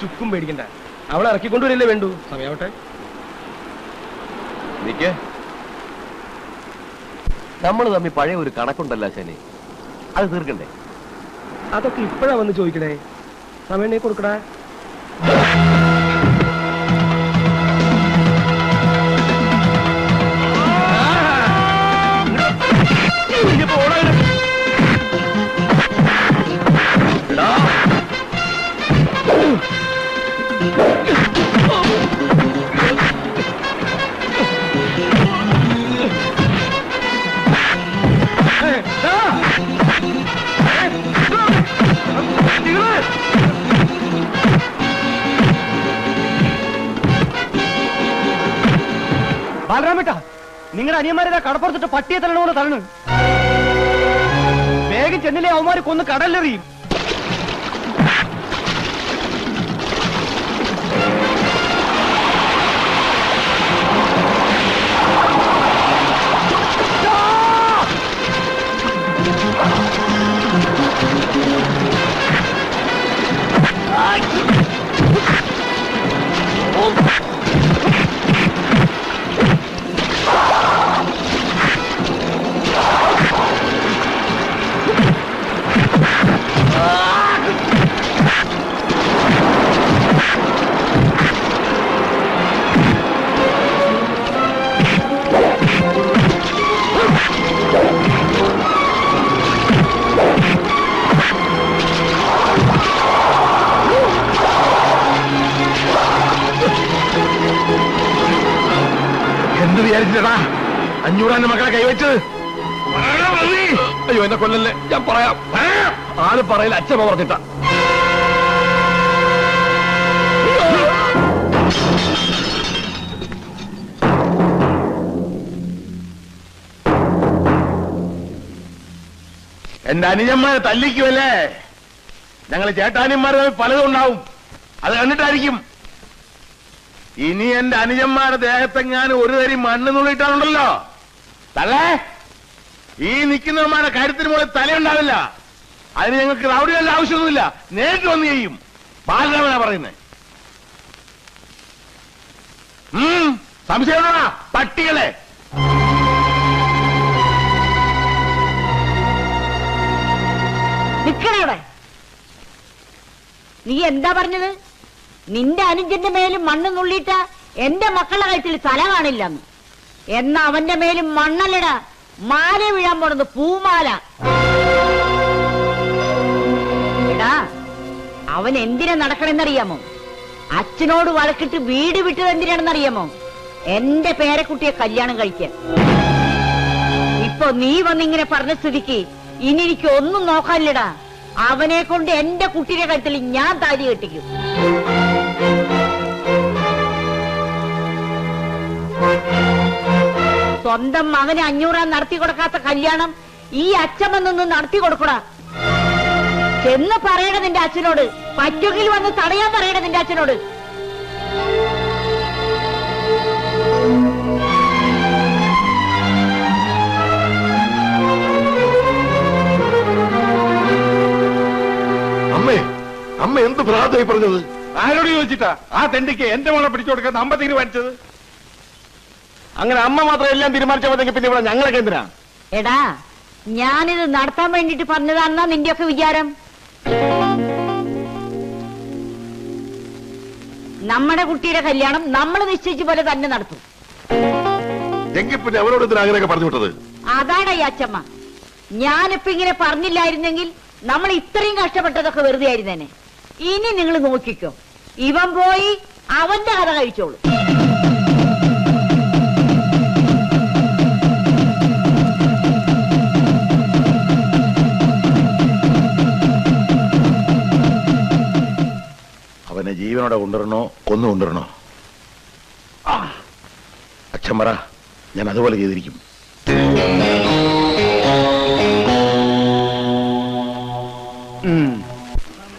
ചുക്കും പേടിക്കണ്ട. അവളെ ഇറക്കിക്കൊണ്ടുവരില്ലേ വേണ്ടു? സമയാവട്ടെ. നിക്ക്. നമ്മൾ തമ്മിൽ പഴയ ഒരു കണക്കുണ്ടല്ലോ ശനി. അത് തീർക്കണ്ടേ? അതൊക്കെ ഇപ്പഴാ വന്ന് ചോദിക്കണേ. സമയം നീ കൊടുക്കടാ. കടപ്പുറത്തിട്ട് പട്ടിയെ തള്ളണോന്ന് തള്ളു വേഗം ചെന്നിലെ അവന്മാര് കൊന്ന് കടലിലെറിയും. എന്ത് അയ്യോ എന്നെ കൊല്ലല്ലേ? ഞാൻ പറയാം. ആരും പറയില്ല അച്ഛമ്മ പറഞ്ഞിട്ട. എന്റെ അനുജന്മാരെ തല്ലിക്കുമല്ലേ ഞങ്ങൾ ചേട്ടാനിമാരെ പലതും ഉണ്ടാവും. അത് കണ്ടിട്ടായിരിക്കും. ഇനി എന്റെ അനുജന്മാരുടെ ദേഹത്തെങ്ങാനും ഒരു തരി മണ്ണ് നുള്ളിട്ടാണുണ്ടല്ലോ തള്ളേ! ഈ നിൽക്കുന്നവന്മാരുടെ കാര്യത്തിന് മുകളിൽ തലയുണ്ടാവില്ല. അതിന് ഞങ്ങൾക്ക് റൗഡികളുടെ ആവശ്യമൊന്നുമില്ല. നേരിട്ട് വന്ന് ചെയ്യും. ബാലരാമനാ പറയുന്നത് സംശയമുണ്ടോടാ പട്ടികളെ. നീ എന്താ പറഞ്ഞത്? നിന്റെ അനുജന്റെ മേലും മണ്ണ് നുള്ളിയിട്ട എന്റെ മക്കളുടെ കഴുത്തിൽ തല കാണില്ലെന്ന്. എന്നാ അവന്റെ മേലും മണ്ണല്ലടാ? മാല വീഴാൻ പോണത് പൂമാല. അവൻ എന്തിനാ നടക്കണെന്നറിയാമോ? അച്ഛനോട് വഴക്കിട്ട് വീട് വിട്ടത് എന്തിനാണെന്നറിയാമോ? എന്റെ പേരക്കുട്ടിയെ കല്യാണം കഴിക്കാൻ. ഇപ്പൊ നീ വന്നിങ്ങനെ പറഞ്ഞ സ്ഥിതിക്ക് ഇനി എനിക്ക് ഒന്നും നോക്കാനില്ലടാ. അവനെ കൊണ്ട് എന്റെ കുട്ടിയുടെ കഴുത്തിൽ ഞാൻ താലി കെട്ടിക്കും. സ്വന്തം മകന് അഞ്ഞൂറാൻ നടത്തി കൊടുക്കാത്ത കല്യാണം ഈ അച്ഛമ്മ നിന്ന് നടത്തി കൊടുക്കൂടാ. എന്ന് പറയണ നിന്റെ അച്ഛനോട് പറ്റുകിൽ വന്ന് തടയാൻ പറയണ നിന്റെ അച്ഛനോട്. അമ്മേ അമ്മ എന്ത് ഭ്രാതായി പറഞ്ഞത്? ആരോട് ചോദിച്ചിട്ടാ? ആ തെണ്ടിക്ക് എന്റെ മോളെ പിടിച്ചു കൊടുക്കാൻ അമ്മ തീരുമാനിച്ചത് അങ്ങനെ അമ്മ മാത്രം എല്ലാം തീരുമാനിച്ചാൽ മതി പിന്നെ ഇവിടെ ഞങ്ങളൊക്കെ എന്തിനാ? എടാ ഞാനിത് നടത്താൻ വേണ്ടിട്ട് പറഞ്ഞതാണെന്നാ നിന്റെയൊക്കെ വിചാരം. നമ്മുടെ കുട്ടിയുടെ കല്യാണം നമ്മൾ നിശ്ചയിച്ച പോലെ തന്നെ നടത്തും. എങ്കിൽ പിന്നെ അവരോട് എന്തിനാ അങ്ങനെയൊക്കെ പറഞ്ഞു വിട്ടത്? അതാണ് ഈ അച്ഛമ്മ ഞാനിപ്പോ ഇങ്ങനെ പറഞ്ഞില്ലായിരുന്നെങ്കിൽ നമ്മൾ ഇത്രയും കഷ്ടപ്പെട്ടതൊക്കെ വെറുതെ ആയിരുന്നേനെ ഇനി നിങ്ങൾ നോക്കിക്കോ. ഇവൻ പോയി അവന്റെ കഥ കഴിച്ചോളൂ. ജീവനോടെ കൊണ്ടുവരണോ? കൊന്നു കൊണ്ടുവരണോ? അച്ഛൻ പറ ഞാൻ അതുപോലെ ചെയ്തിരിക്കും.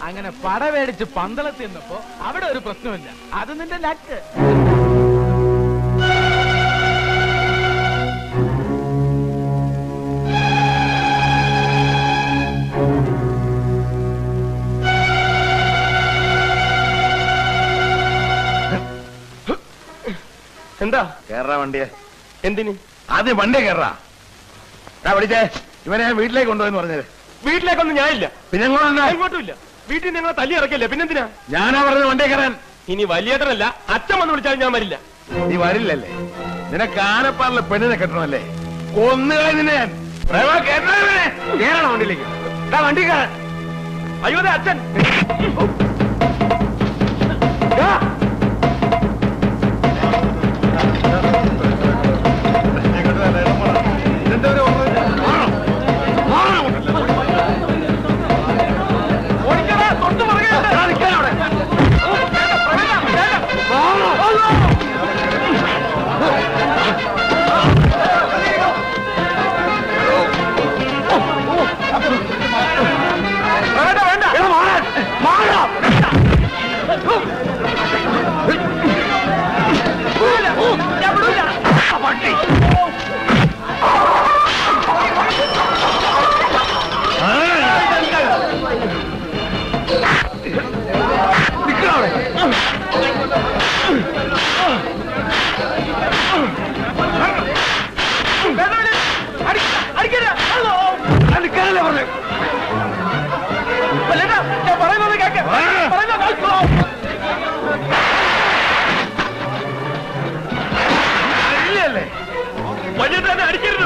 അങ്ങനെ പട മേടിച്ച് പന്തളത്ത് നിന്നപ്പോ അവിടെ ഒരു പ്രശ്നമില്ല. അത് നിന്റെ ലക്ക്. എന്താ? കേറാ വണ്ടിയെ. എന്തിന്? ആദ്യം വണ്ടി കേറാ. വിളിച്ചേ ഇവനെ ഞാൻ വീട്ടിലേക്ക് കൊണ്ടുപോയെന്ന് പറഞ്ഞത്. വീട്ടിലേക്കൊന്നും ഞാനില്ല പിന്നെ എങ്ങോട്ടാ ഇല്ല വീട്ടിൽ നിങ്ങൾ തല്ലി ഇറക്കില്ലേ പിന്നെന്തിനാ? ഞാനാ പറഞ്ഞത് വണ്ടി കയറാൻ ഇനി വലിയേട്ടനല്ല അച്ഛൻ വന്ന് വിളിച്ചാലും ഞാൻ വരില്ല. നീ വരില്ലല്ലേ? നിനക്ക് ആനപ്പാറിലെ പെണ്ണിനെ കെട്ടണമല്ലേ? കൊന്നുകളെ നിന്നെ ഞാൻ. കേറണോ വണ്ടിയിലേക്ക്. വണ്ടി കയറാൻ അയ്യോ അച്ഛൻ. 絶対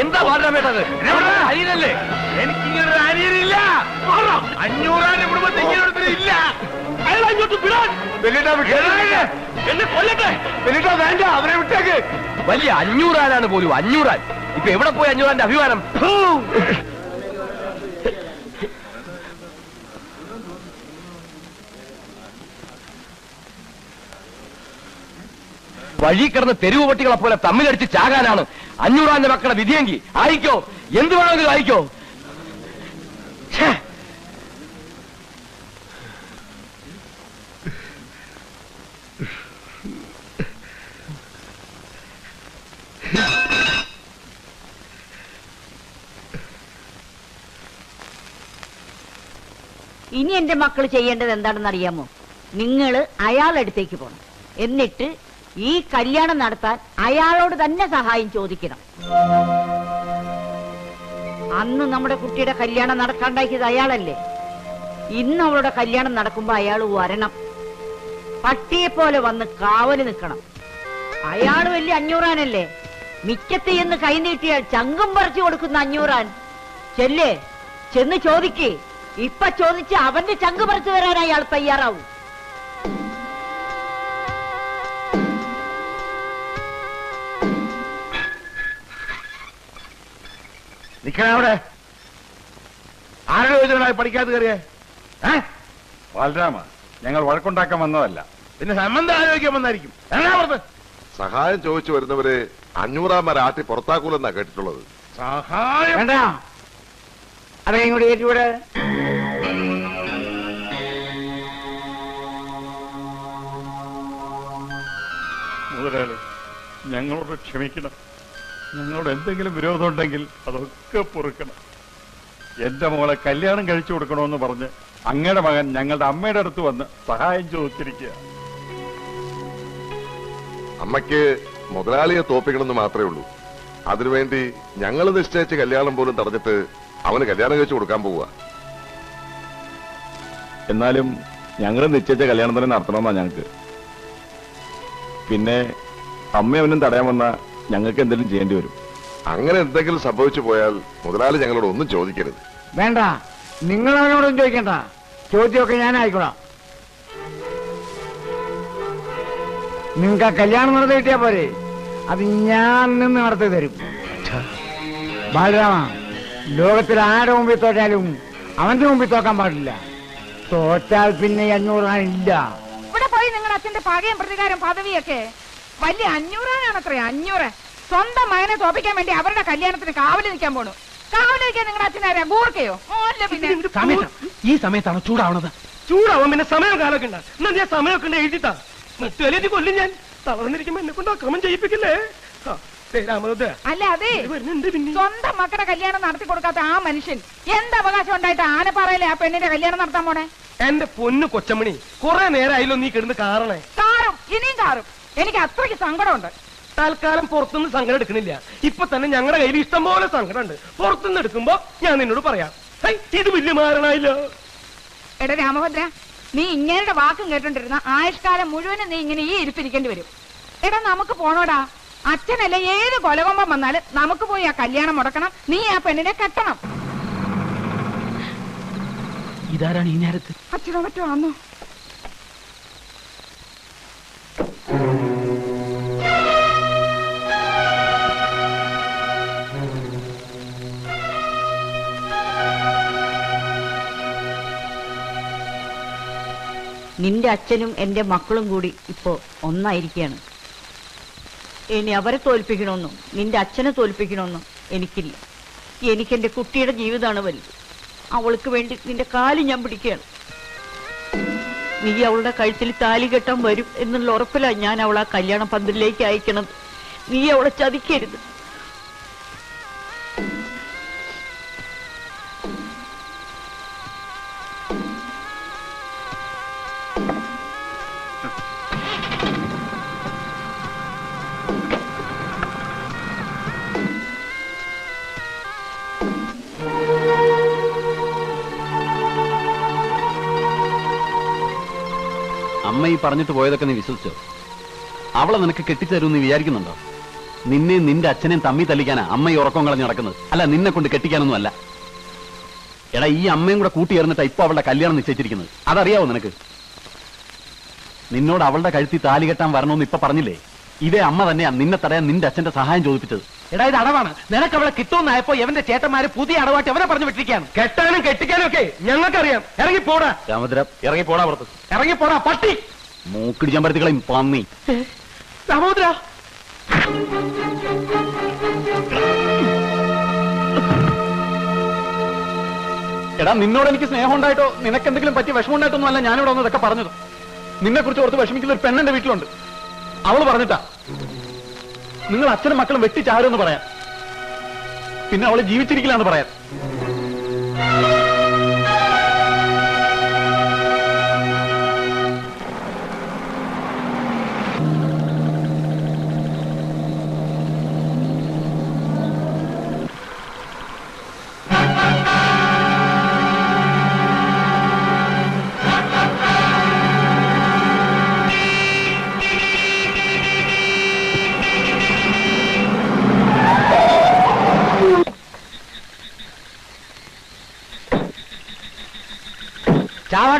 എന്താ അത് എവിടെ? അരിയനല്ലേ എനിക്കിങ്ങനെ ഒരു അനിയനില്ല. അഞ്ഞൂറാന്റെ കുടുംബത്തിൽ ഇങ്ങനെ ഇല്ല വേണ്ട വിട്ടേക്ക്. വലിയ അഞ്ഞൂറാനാണ് പോലും അഞ്ഞൂറാൻ. ഇപ്പൊ എവിടെ പോയി അഞ്ഞൂറാന്റെ അഭിമാനം. വഴി കിടന്ന് തെരുവ് പട്ടികളെ പോലെ തമ്മിലടിച്ച് ചാകാനാണ് അഞ്ഞൂറാന്റെ മക്കളെ വിധിയെങ്കിൽ. ആയിക്കോ എന്ത് വേണമെങ്കിലും ആയിക്കോ. ഇനി എന്റെ മക്കൾ ചെയ്യേണ്ടത് എന്താണെന്ന് അറിയാമോ? നിങ്ങൾ അയാളടുത്തേക്ക് പോണം. എന്നിട്ട് ഈ കല്യാണം നടത്താൻ അയാളോട് തന്നെ സഹായം ചോദിക്കണം. അന്ന് നമ്മുടെ കുട്ടിയുടെ കല്യാണം നടക്കാണ്ടാക്കിയത് അയാളല്ലേ? ഇന്ന് അവളുടെ കല്യാണം നടക്കുമ്പോ അയാൾ വരണം. പട്ടിയെ പോലെ വന്ന് കാവൽ നിൽക്കണം. അയാൾ വലിയ അഞ്ഞൂറാനല്ലേ? മിക്കത്ത് എന്ന് കൈനീട്ടിയാൽ ചങ്കും പറിച്ചു കൊടുക്കുന്ന അഞ്ഞൂറാൻ. ചെല്ലേ? ചെന്ന് ചോദിക്കേ. ഇപ്പൊ ചോദിച്ച് അവന്റെ ചങ്ക് പറിച്ചു തരാൻ അയാൾ തയ്യാറാവും. നിക്കണവിടെ അവിടെ. ആരുടെ പഠിക്കാതെ കയറിയേ? ഏ? ബാലരാമ ഞങ്ങൾ വഴക്കുണ്ടാക്കാൻ വന്നതല്ല. പിന്നെ സംബന്ധം ആലോചിക്കാൻ വന്നായിരിക്കും. എന്നാ സഹായം ചോദിച്ചു വരുന്നവരെ അഞ്ഞൂറാം ആട്ടി പുറത്താക്കൂലെന്നാ കേട്ടിട്ടുള്ളത്. സഹായം? വേണ്ട. അതെ ഇങ്ങോട്ട് കയറ്റിവിടെ മുതലാളി ഞങ്ങളോട് ക്ഷമിക്കണം. ഞങ്ങളോട് എന്തെങ്കിലും വിരോധം ഉണ്ടെങ്കിൽ അതൊക്കെ പൊറുക്കണം. എന്റെ മോളെ കല്യാണം കഴിച്ചു കൊടുക്കണമെന്ന് പറഞ്ഞ് അങ്ങയുടെ മകൻ ഞങ്ങളുടെ അമ്മയുടെ അടുത്ത് വന്ന് സഹായം ചോദിച്ചിരിക്കുക. അമ്മയ്ക്ക് മുതലാളിയെ തോപ്പിക്കണമെന്ന് മാത്രമേ ഉള്ളൂ. അതിനുവേണ്ടി ഞങ്ങൾ നിശ്ചയിച്ച കല്യാണം പോലും തടഞ്ഞിട്ട് അവന് കല്യാണം കഴിച്ചു കൊടുക്കാൻ പോവുക. എന്നാലും ഞങ്ങൾ നിശ്ചയിച്ച കല്യാണം തന്നെ നടത്തണമെന്നാ ഞങ്ങൾക്ക്. പിന്നെ അമ്മ അവനും തടയാൻ വന്ന ഞങ്ങൾക്ക് എന്തെങ്കിലും ചെയ്യേണ്ടി വരും. അങ്ങനെ എന്തെങ്കിലും സംഭവിച്ചു പോയാൽ മുതലാളി ഞങ്ങളോട് ഒന്നും ചോദിക്കരുത്. വേണ്ട. നിങ്ങൾ അവനോടൊന്നും ചോദിക്കണ്ട. ചോദ്യമൊക്കെ ഞാൻ ആയിക്കോളാം നിങ്ങൾക്ക് ആ കല്യാണം നടത്തി കിട്ടിയാ പോരെ. അത് ഞാൻ നിന്ന് നടത്തി തരും. ബാലരാമ ലോകത്തിൽ ആരുടെ മുമ്പിൽ തോറ്റാലും അവന്റെ മുമ്പിൽ തോക്കാൻ പാടില്ല. തോറ്റാൽ പിന്നെ അഞ്ഞൂറാനില്ല നിങ്ങളുടെ അച്ഛന്റെ പകയും പ്രതികാരം പദവിയൊക്കെ വലിയ അഞ്ഞൂറാനാണത്രേ അഞ്ഞൂറ്. സ്വന്തം മകനെ തോപ്പിക്കാൻ വേണ്ടി അവരുടെ കല്യാണത്തിന് കാവൽ നിൽക്കാൻ പോണു. കാവൽ നിൽക്കാൻ നിങ്ങളുടെ അച്ഛനാരാ? ഗൂർക്കയോ? പിന്നെ. സമയത്ത്. ഈ സമയത്താണ് ചൂടാവണത്. ചൂടാവാൻ പിന്നെ സമയം കാലൊക്കെ ഉണ്ട് എന്നാ ഞാൻ സമയമൊക്കെ ഉണ്ട് എഴുതിത്താ മറ്റു കൊല്ലും ഞാൻ. തളർന്നിരിക്കുമ്പോ എന്നെ കൊണ്ട് അക്രമം ചെയ്യിപ്പിക്കില്ലേ? അല്ല അതെ. സ്വന്തം മക്കളുടെ കല്യാണം നടത്തി കൊടുക്കാത്ത ആ മനുഷ്യൻ എന്ത് അവകാശം ഉണ്ടായിട്ട് ആനപ്പാറയിലെ ആ പെണ്ണിന്റെ കല്യാണം നടത്താൻ പോണേ? എന്റെ പൊന്നു കൊച്ചമണി കുറെ നേരമായില്ലോ നീ കിടന്ന് കാറണേ. കാറും ഇനിയും കാറും. എനിക്ക് അത്രയ്ക്ക് സങ്കടമുണ്ട്. തൽക്കാലം പുറത്തുനിന്ന് സങ്കടം എടുക്കുന്നില്ല ഇപ്പൊ തന്നെ ഞങ്ങളുടെ കയ്യിൽ ഇഷ്ടം പോലെ സങ്കടം ഉണ്ട് പുറത്തുനിന്ന് എടുക്കുമ്പോ ഞാൻ നിന്നോട് പറയാം. ഹൈ, ഇത് വലിയ മാരണായില്ലോ. എടാ രാമഭദ്ര നീ ഇങ്ങനെ വാക്കും കേട്ടോണ്ടിരുന്ന ആയുഷ്കാലം മുഴുവനും നീ ഇങ്ങനെ ഈ ഇരിപ്പിരിക്കേണ്ടി വരും. എടാ നമുക്ക് പോണോടാ. അച്ഛനല്ല ഏത് കൊലകൊമ്പം വന്നാലും നമുക്ക് പോയി ആ കല്യാണം മുടക്കണം. നീ ആ പെണ്ണിനെ കെട്ടണം. ഇതാരാണ് ഈ നേരത്ത്? അച്ഛനോ മറ്റോ ആന്നോ? നിന്റെ അച്ഛനും എന്റെ മക്കളും കൂടി ഇപ്പോ ഒന്നായിരിക്കുകയാണ്. ഇനി അവരെ തോൽപ്പിക്കണമെന്നും. നിന്റെ അച്ഛനെ തോൽപ്പിക്കണമെന്നും എനിക്കില്ല. എനിക്കെന്റെ കുട്ടിയുടെ ജീവിതമാണ് വലുത്. അവൾക്ക് വേണ്ടി നിന്റെ കാൽ ഞാൻ പിടിക്കുകയാണ്. നീ അവളുടെ കഴുത്തിൽ താലി കെട്ടാൻ വരും എന്നുള്ള ഉറപ്പിലാണ് ഞാൻ അവളെ കല്യാണ പന്തലിലേക്ക് അയക്കണത്. നീ അവളെ ചതിക്കരുത്. അമ്മ ഈ പറഞ്ഞിട്ട് പോയതൊക്കെ നീ വിശ്വസിച്ചോ? അവളെ നിനക്ക് കെട്ടിത്തരും നീ വിചാരിക്കുന്നുണ്ടോ? നിന്നെയും നിന്റെ അച്ഛനെയും തമ്മി തല്ലിക്കാനാ അമ്മ ഈ ഉറക്കം കളഞ്ഞ് നടക്കുന്നത്. അല്ല നിന്നെ കൊണ്ട് കെട്ടിക്കാനൊന്നും അല്ല. എടാ ഈ അമ്മയും കൂടെ കൂട്ടി ചേർന്നിട്ടാ ഇപ്പൊ അവളുടെ കല്യാണം നിശ്ചയിച്ചിരിക്കുന്നത്. അതറിയാവോ നിനക്ക്? നിന്നോട് അവളുടെ കഴുത്തി താലി കെട്ടാൻ വരണമെന്ന് ഇപ്പൊ പറഞ്ഞില്ലേ? ഇതേ അമ്മ തന്നെയാ നിന്നെ തടയാൻ നിന്റെ അച്ഛന്റെ സഹായം ചോദിപ്പിച്ചത്. എടാ ഇത് അടവാണ്. നിനക്ക് അവളെ കിട്ടുമെന്നായപ്പോ എവന്റെ ചേട്ടന്മാര് പുതിയ അടവാട്ട് എവനെ പറഞ്ഞു വിട്ടിരിക്കുകയാണ്. കെട്ടാനും കെട്ടിക്കാനും ഒക്കെ ഞങ്ങൾക്കറിയാം. ഇറങ്ങി പോടാ. രാമദ്ര ഇറങ്ങി പോടാ പുറത്ത്. ഇറങ്ങി പോടാ പട്ടി. മൂക്കിടിച്ചാൻ പരത്തികളെയും പന്നി. രാമോദ്ര എടാ നിന്നോട് എനിക്ക് സ്നേഹം ഉണ്ടായിട്ടോ നിനക്ക് എന്തെങ്കിലും പറ്റിയ വിഷമം ഉണ്ടായിട്ടൊന്നും അല്ല ഞാനിവിടെ വന്നതൊക്കെ പറഞ്ഞത്. നിന്നെ കുറിച്ച് ഓർത്ത് വിഷമിക്കുന്ന ഒരു പെണ്ണെന്റെ വീട്ടിലുണ്ട്. അവൾ പറഞ്ഞിട്ടാ. നിങ്ങൾ അച്ഛനും മക്കളും വെട്ടിച്ചാരുമെന്ന് പറയാം. പിന്നെ അവളെ ജീവിച്ചിരിക്കില്ല എന്ന് പറയാം.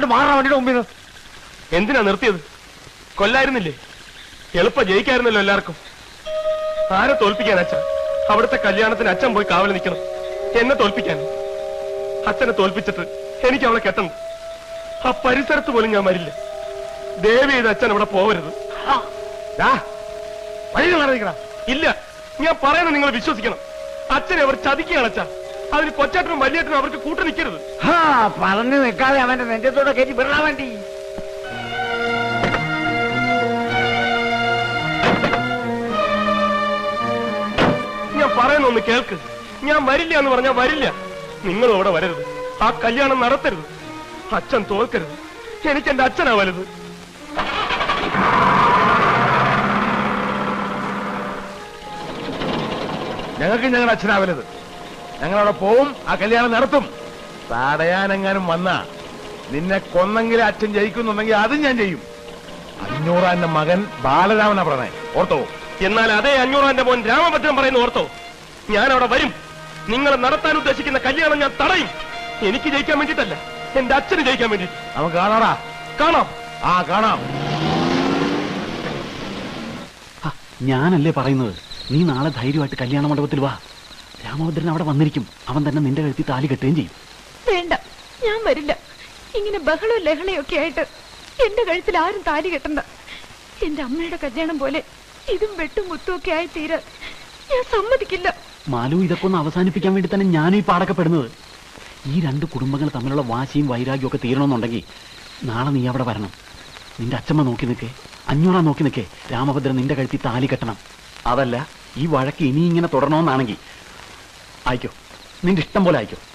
ചാവാണ്ട് മാറണം അവന്റെ മുമ്പിൽ എന്തിനാ നിർത്തിയത്? കൊല്ലായിരുന്നില്ലേ? എളുപ്പ ജയിക്കായിരുന്നല്ലോ എല്ലാവർക്കും. ആരെ തോൽപ്പിക്കാൻ അച്ഛൻ അവിടുത്തെ കല്യാണത്തിന് അച്ഛൻ പോയി കാവൽ നിൽക്കണം. എന്നെ തോൽപ്പിക്കാൻ. അച്ഛനെ തോൽപ്പിച്ചിട്ട് എനിക്ക് അവളെ കെട്ടണം. ആ പരിസരത്ത് പോലും ഞാൻ വരില്ല. ദേവി ചെയ്ത് അച്ഛൻ അവിടെ പോവരുത്. ഇല്ല ഞാൻ പറയുന്നത് നിങ്ങൾ വിശ്വസിക്കണം. അച്ഛനെ അവർ ചതിക്കുകയാണ് അച്ഛൻ അതിന് കൊച്ചേട്ടനും വലിയേട്ടനും അവർക്ക് കൂട്ടു നിൽക്കരുത്. ആ പറഞ്ഞു നിൽക്കാതെ അവന്റെ നെഞ്ചത്തോടെ കയറ്റി വിടാൻ വേണ്ടി. ഞാൻ പറയുന്നൊന്ന് കേൾക്ക്. ഞാൻ വരില്ല എന്ന് പറഞ്ഞാൽ വരില്ല. നിങ്ങളും അവിടെ വരരുത്. ആ കല്യാണം നടത്തരുത്. അച്ഛൻ തോൽക്കരുത്. എനിക്ക് എന്റെ അച്ഛനാ വലുത്. ഞങ്ങൾക്ക് ഞങ്ങളുടെ അച്ഛനാവരുത് ഞങ്ങളവിടെ പോവും ആ കല്യാണം നടത്തും. തടയാനെങ്ങാനും വന്ന നിന്നെ കൊന്നെങ്കിലും അച്ഛൻ ജയിക്കുന്നുണ്ടെങ്കിൽ അതും ഞാൻ ചെയ്യും. അഞ്ഞൂറാന്റെ മകൻ ബാലരാമനാ പറഞ്ഞേ ഓർത്തോ? എന്നാൽ അതേ അഞ്ഞൂറാന്റെ മോൻ രാമഭദ്രൻ പറയുന്ന ഓർത്തോ? ഞാൻ അവിടെ വരും. നിങ്ങൾ നടത്താൻ ഉദ്ദേശിക്കുന്ന കല്യാണം ഞാൻ തടയും. എനിക്ക് ജയിക്കാൻ വേണ്ടിയിട്ടല്ല എന്റെ അച്ഛന് ജയിക്കാൻ വേണ്ടി. നമുക്ക് കാണാടാ. കാണാം. ആ കാണാം. ഞാനല്ലേ പറയുന്നത്? നീ നാളെ ധൈര്യമായിട്ട് കല്യാണ മണ്ഡപത്തിൽ വാ. രാമഭദ്രൻ അവിടെ വന്നിരിക്കും. അവൻ തന്നെ നിന്റെ കഴുത്തി താലി കെട്ടുകയും ചെയ്യും. വേണ്ട ഞാൻ വരില്ല. ഇങ്ങനെ ബഹളവും ലഹളയും ഒക്കെ ആയിട്ട് എന്റെ കഴുത്തിൽ ആരും താലി കെട്ടണ്ട. എന്റെ അമ്മയുടെ കല്യാണം പോലെ ഇതും വെട്ടും മുത്തും ഒക്കെ ആയി തീരാ. ഞാൻ സമ്മതിക്കില്ല. മാലു ഇതൊക്കെ ഒന്ന് അവസാനിപ്പിക്കാൻ വേണ്ടി തന്നെ ഞാനും ഈ പാടക്കപ്പെടുന്നത് ഈ രണ്ട് കുടുംബങ്ങൾ തമ്മിലുള്ള വാശിയും വൈരാഗ്യവും ഒക്കെ തീരണമെന്നുണ്ടെങ്കിൽ നാളെ നീ അവിടെ വരണം. നിന്റെ അച്ഛമ്മ നോക്കി നിൽക്കേ. അഞ്ഞൂറാ നോക്കി നിൽക്കേ. രാമഭദ്രൻ നിന്റെ കഴുത്തി താലി കെട്ടണം. അതല്ല ഈ വഴക്ക് ഇനി ഇങ്ങനെ തുടരണമെന്നാണെങ്കിൽ അയക്കോ. നിന്റെ ഇഷ്ടം പോലെ അയക്കോ.